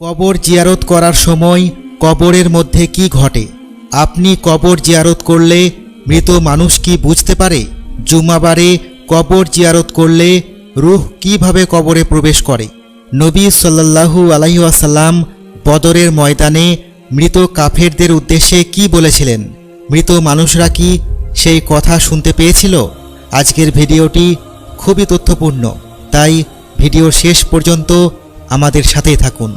কবর জিয়ারত করার সময় কবরের মধ্যে কি ঘটে? আপনি কবর জিয়ারত করলে মৃত মানুষ কি বুঝতে পারে? জুমাবারে কবর জিয়ারত করলে রুহ কীভাবে কবরে প্রবেশ করে? নবী সাল্লাল্লাহু আলাইসাল্লাম বদরের ময়দানে মৃত কাফেরদের উদ্দেশ্যে কি বলেছিলেন? মৃত মানুষরা কি সেই কথা শুনতে পেয়েছিল? আজকের ভিডিওটি খুবই তথ্যপূর্ণ, তাই ভিডিওর শেষ পর্যন্ত আমাদের সাথেই থাকুন।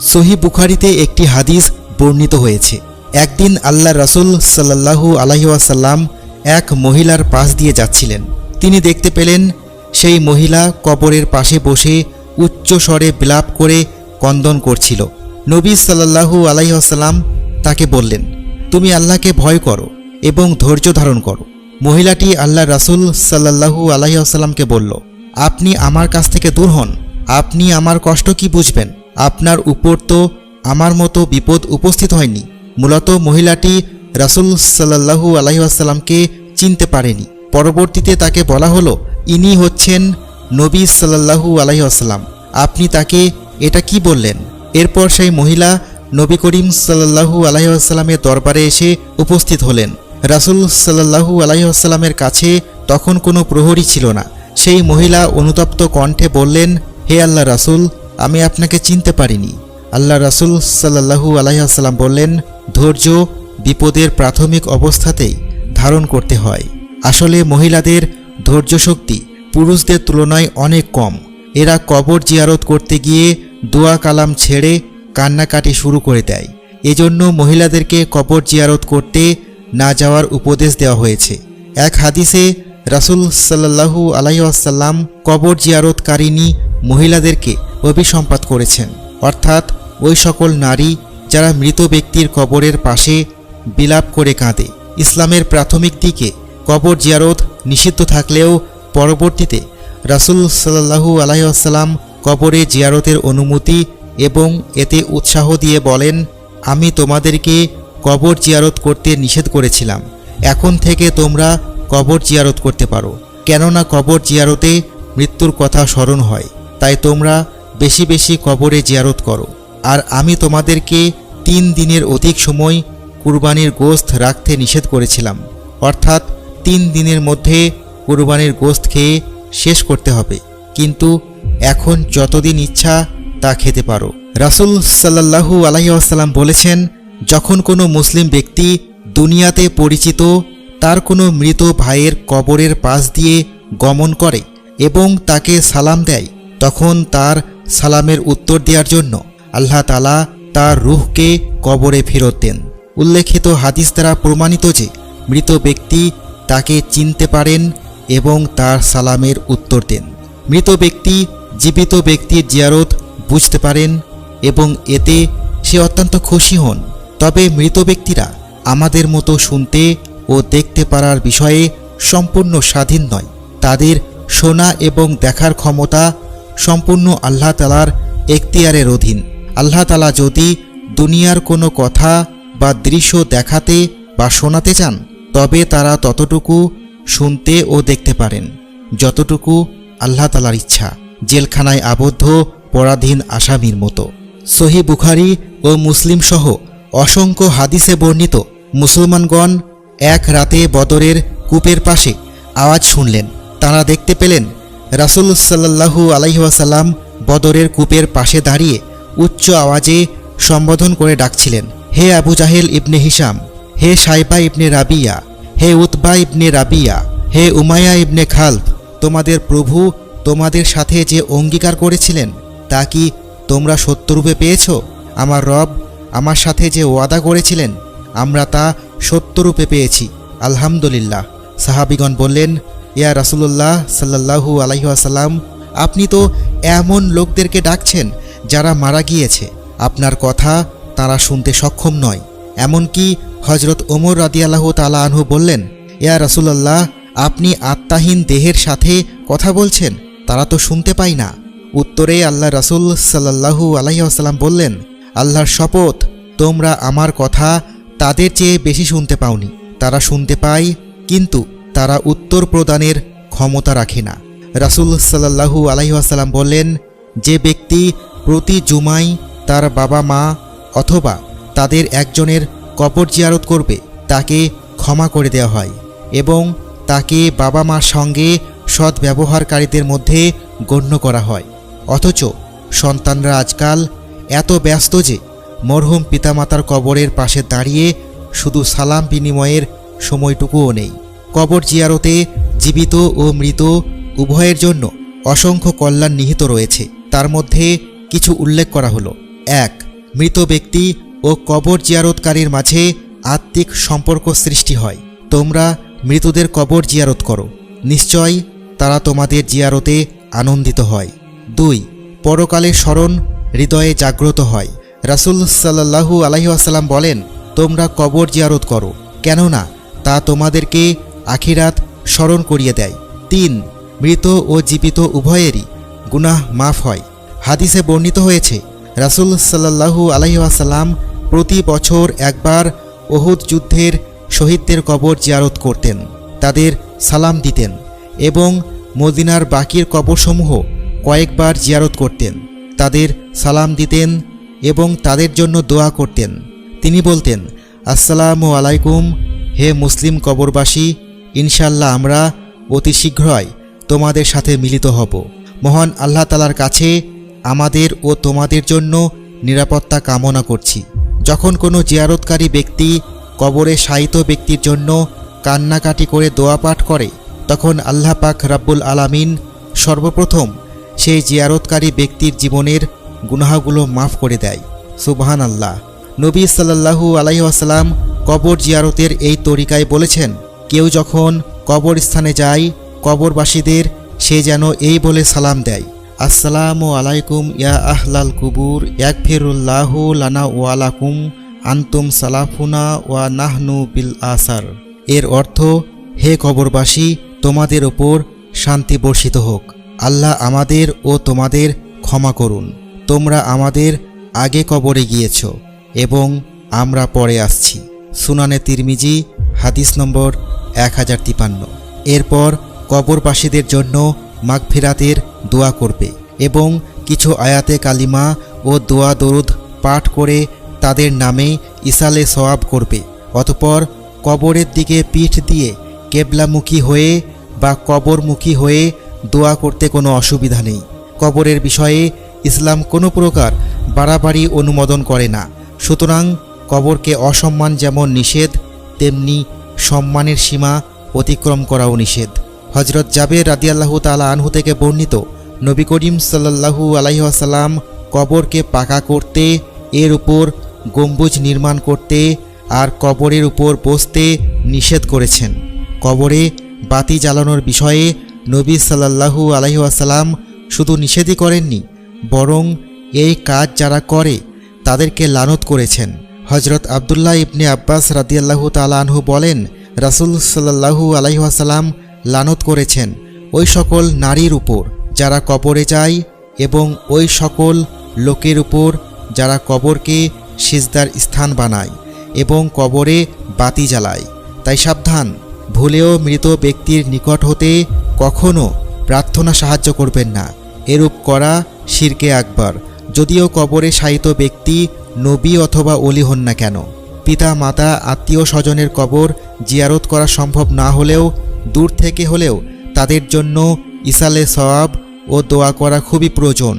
সহি বুখারিতে একটি হাদিস বর্ণিত হয়েছে। একদিন আল্লাহ রাসুল সাল্লাহু আলহিউসাল্লাম এক মহিলার পাশ দিয়ে যাচ্ছিলেন। তিনি দেখতে পেলেন, সেই মহিলা কবরের পাশে বসে উচ্চ স্বরে বিলাপ করে কন্দন করছিল। নবী সাল্লাহু আলাইসাল্লাম তাকে বললেন, তুমি আল্লাহকে ভয় করো এবং ধৈর্য ধারণ করো। মহিলাটি আল্লাহ রাসুল সাল্লাহু আলাইসাল্লামকে বলল, আপনি আমার কাছ থেকে দূর হন। আপনি আমার কষ্ট কি বুঝবেন? আপনার উপর তো আমার মতো বিপদ উপস্থিত হয়নি। মূলত মহিলাটি রাসুল সাল্লাহু আলাইসাল্লামকে চিনতে পারেনি। পরবর্তীতে তাকে বলা হলো, ইনি হচ্ছেন নবী সাল্লাহু আলাইসাল্লাম আপনি তাকে এটা কি বললেন? এরপর সেই মহিলা নবী করিম সাল্লাহু আলাইসাল্লামের দরবারে এসে উপস্থিত হলেন। রাসুল সাল্লাহু আলাইসাল্লামের কাছে তখন কোনো প্রহরী ছিল না। সেই মহিলা অনুতপ্ত কণ্ঠে বললেন, হে আল্লাহ রাসুল আমি আপনাকে চিনতে পারিনি। আল্লাহ রাসুল সাল্লাহু আলাইসাল্লাম বললেন, ধৈর্য বিপদের প্রাথমিক অবস্থাতেই ধারণ করতে হয়। আসলে মহিলাদের ধৈর্য শক্তি পুরুষদের তুলনায় অনেক কম। এরা কবর জিয়ারত করতে গিয়ে দোয়া কালাম ছেড়ে কান্নাকাটি শুরু করে দেয়। এজন্য মহিলাদেরকে কবর জিয়ারত করতে না যাওয়ার উপদেশ দেওয়া হয়েছে। এক হাদিসে রাসুল সাল্লাহু আলাইসাল্লাম কবর জিয়ারতকারিনী মহিলাদেরকে অভিসম্পাত করেছেন। অর্থাৎ ওই সকল নারী যারা মৃত ব্যক্তির কবরের পাশে বিলাপ করে কাঁদে। ইসলামের প্রাথমিক দিকে কবর জিয়ারত নিষিদ্ধ থাকলেও পরবর্তীতে রাসুল সাল্লাহু আলাইসাল্লাম কবরে জিয়ারতের অনুমতি এবং এতে উৎসাহ দিয়ে বলেন, আমি তোমাদেরকে কবর জিয়ারত করতে নিষেধ করেছিলাম। এখন থেকে তোমরা কবর জিয়ারত করতে পারো। কেননা কবর জিয়ারতে মৃত্যুর কথা স্মরণ হয়, তাই তোমরা বেশি বেশি কবরে জিয়ারত করো। আর আমি তোমাদেরকে তিন দিনের অধিক সময় কুরবানির গোস্ত রাখতে নিষেধ করেছিলাম। অর্থাৎ তিন দিনের মধ্যে কুরবানির গোস্ত খেয়ে শেষ করতে হবে। কিন্তু এখন যতদিন ইচ্ছা তা খেতে পারো। রাসুল সাল্লাহু আলাইসাল্লাম বলেছেন, যখন কোনো মুসলিম ব্যক্তি দুনিয়াতে পরিচিত তার কোনো মৃত ভাইয়ের কবরের পাশ দিয়ে গমন করে এবং তাকে সালাম দেয়। তখন তার সালামের উত্তর দেওয়ার জন্য আল্লাহ তালা তার রুহকে কবরে ফেরত দেন। উল্লেখিত হাদিস দ্বারা প্রমাণিত যে মৃত ব্যক্তি তাকে চিনতে পারেন এবং তার সালামের উত্তর দেন। মৃত ব্যক্তি জীবিত ব্যক্তির জিয়ারত বুঝতে পারেন এবং এতে সে অত্যন্ত খুশি হন। তবে মৃত ব্যক্তিরা আমাদের মতো শুনতে ও দেখতে পারার বিষয়ে সম্পূর্ণ স্বাধীন নয়। তাদের শোনা এবং দেখার ক্ষমতা সম্পূর্ণ আল্লাহ তালার এখতিয়ারের অধীন। আল্লাহ তালা যদি দুনিয়ার কোনো কথা বা দৃশ্য দেখাতে বা শোনাতে চান, তবে তারা ততটুকু শুনতে ও দেখতে পারেন, যতটুকু আল্লাহ তালার ইচ্ছা। জেলখানায় আবদ্ধ পরাধীন আসামির মতো। সহি বুখারি ও মুসলিম সহ অসংখ্য হাদিসে বর্ণিত মুসলমানগণ এক রাতে বদরের কূপের পাশে আওয়াজ শুনলেন। তারা দেখতে পেলেন, রাসুল সাল্লাহু আলাইহাসাল্লাম বদরের কূপের পাশে দাঁড়িয়ে উচ্চ আওয়াজে সম্বোধন করে ডাকছিলেন, হে আবু জাহেল ইবনে হিসাম হে সাইবা ইবনে রাবিয়া, হে উতবা ইবনে রাবিয়া, হে উমায়া ইবনে খালফ তোমাদের প্রভু তোমাদের সাথে যে অঙ্গীকার করেছিলেন, তা কি তোমরা সত্যরূপে পেয়েছ? আমার রব আমার সাথে যে ওয়াদা করেছিলেন আমরা তা সত্যরূপে পেয়েছি। আলহামদুলিল্লাহ। সাহাবিগণ বললেন, ইয়া রাসুলুল্লাহ সাল্লাহু আলাইসাল্লাম আপনি তো এমন লোকদেরকে ডাকছেন যারা মারা গিয়েছে। আপনার কথা তারা শুনতে সক্ষম নয়। এমনকি হজরত ওমর রাদিয়াল্লাহ তালা আনহু বললেন, ইয়া রাসুলাল্লাহ, আপনি আত্মাহীন দেহের সাথে কথা বলছেন, তারা তো শুনতে পায় না। উত্তরে আল্লাহ রাসুল সাল্লাহু আলাইসাল্লাম বললেন, আল্লাহর শপথ, তোমরা আমার কথা তাদের চেয়ে বেশি শুনতে পাওনি। তারা শুনতে পায়, কিন্তু তারা উত্তর প্রদানের ক্ষমতা রাখে না। রাসুল সাল্লাহু আলাইসাল্লাম বললেন, যে ব্যক্তি প্রতি জুমাই তার বাবা মা অথবা তাদের একজনের কবর জিয়ারত করবে, তাকে ক্ষমা করে দেওয়া হয় এবং তাকে বাবা মার সঙ্গে সৎ ব্যবহারকারীদের মধ্যে গণ্য করা হয়। অথচ সন্তানরা আজকাল এত ব্যস্ত যে মরহুম পিতামাতার কবরের পাশে দাঁড়িয়ে শুধু সালাম বিনিময়ের সময়টুকুও নেই। কবর জিয়ারতে জীবিত ও মৃত উভয়ের জন্য অসংখ্য কল্যাণ নিহিত রয়েছে। তার মধ্যে কিছু উল্লেখ করা হলো। এক, মৃত ব্যক্তি ও কবর জিয়ারতকারীর মাঝে আত্মিক সম্পর্ক সৃষ্টি হয়। তোমরা মৃতদের কবর জিয়ারত করো। নিশ্চয় তারা তোমাদের জিয়ারতে আনন্দিত হয়। দুই, পরকালের স্মরণ হৃদয়ে জাগ্রত হয়। রাসুল সাল্লাহু আলহিহাসাল্লাম বলেন, তোমরা কবর জিয়ারত করো। কেননা তা তোমাদেরকে আখিরাত স্মরণ করিয়ে দেয়। তিন, মৃত ও জীবিত উভয়েরই গুনাহ মাফ হয়। হাদিসে বর্ণিত হয়েছে, রাসুল সাল্লাহু আলহিহাসাল্লাম প্রতি বছর একবার ওহুদ যুদ্ধের শহীদদের কবর জিয়ারত করতেন, তাদের সালাম দিতেন এবং মদিনার বাকির কবরসমূহ কয়েকবার জিয়ারত করতেন, তাদের সালাম দিতেন এবং তাদের জন্য দোয়া করতেন। তিনি বলতেন, আসসালামু আলাইকুম, হে মুসলিম কবরবাসী ইনশাল্লাহ আমরা অতি শীঘ্রই তোমাদের সাথে মিলিত হব। মহান আল্লাহ তালার কাছে আমাদের ও তোমাদের জন্য নিরাপত্তা কামনা করছি। যখন কোনো জিয়ারতকারী ব্যক্তি কবরে শায়িত ব্যক্তির জন্য কান্নাকাটি করে দোয়া পাঠ করে, তখন আল্লাহ পাক রাব্বুল আলামিন সর্বপ্রথম সেই জিয়ারতকারী ব্যক্তির জীবনের গুনাহগুলো মাফ করে দেয়। সুবহান আল্লাহ নবী সাল্লাল্লাহু আলাইহি আসাল্লাম কবর জিয়ারতের এই তরিকায় বলেছেন, কেউ যখন কবরস্থানে যায়, কবরবাসীদের সে যেন এই বলে সালাম দেয়, আসসালামু আলাইকুম ইয়া আহলাল কুবুর একফিরুল্লাহ লানা ওয়ালাকুম আন্তুম সালাফুনা ওয়া নাহনু বিল আসার। এর অর্থ, হে কবরবাসী, তোমাদের ওপর শান্তি বর্ষিত হোক। আল্লাহ আমাদের ও তোমাদের ক্ষমা করুন। তোমরা আমাদের আগে কবরে গিয়েছ এবং আমরা পরে আসছি। সুনানে তিরমিজি, হাদিস নম্বর এক হাজার তিপান্ন। এরপর কবরবাসীদের জন্য মাগফিরাতের দোয়া করবে এবং কিছু আয়াতে কালিমা ও দোয়া দরুদ পাঠ করে তাদের নামে ইসালে সওয়াব করবে। অতপর কবরের দিকে পিঠ দিয়ে কেবলামুখী হয়ে বা কবরমুখী হয়ে দোয়া করতে কোনো অসুবিধা নেই। কবরের বিষয়ে ইসলাম কোনো প্রকার বাড়াবাড়ি অনুমোদন করে না। সুতরাং কবরকে অসম্মান যেমন নিষেধ, তেমনি সম্মানের সীমা অতিক্রম করাও নিষেধ। হজরত জাবের রাদিয়াল্লাহু তালা আনহু থেকে বর্ণিত নবী করিম সাল্লাল্লাহু আলাইসাল্লাম কবরকে পাকা করতে, এর উপর গম্বুজ নির্মাণ করতে আর কবরের উপর বসতে নিষেধ করেছেন। কবরে বাতি জ্বালানোর বিষয়ে নবী সাল্লাল্লাহু আলাইসাল্লাম শুধু নিষেধই করেননি বরং এই কাজ যারা করে, তাদেরকে লানত করেছেন। হজরত আবদুল্লাহ ইবনে আব্বাস রাদিয়াল্লাহু তালাহু বলেন, রাসুল সাল্লাহু আলাইহাসাল্লাম লানত করেছেন ওই সকল নারীর উপর যারা কবরে যায় এবং ওই সকল লোকের উপর যারা কবরকে সিজদার স্থান বানায় এবং কবরে বাতি জ্বালায়। তাই সাবধান, ভুলেও মৃত ব্যক্তির নিকট হতে কখনো প্রার্থনা সাহায্য করবেন না। এরূপ করা শিরকে আকবর, যদিও কবরে শায়িত ব্যক্তি, নবী অথবা অলি হন না কেন। পিতা, মাতা, আত্মীয় স্বজনের কবর জিয়ারত করা সম্ভব না হলেও, দূর থেকে হলেও তাদের জন্য ইসালে সওয়াব ও দোয়া করা খুবই প্রয়োজন।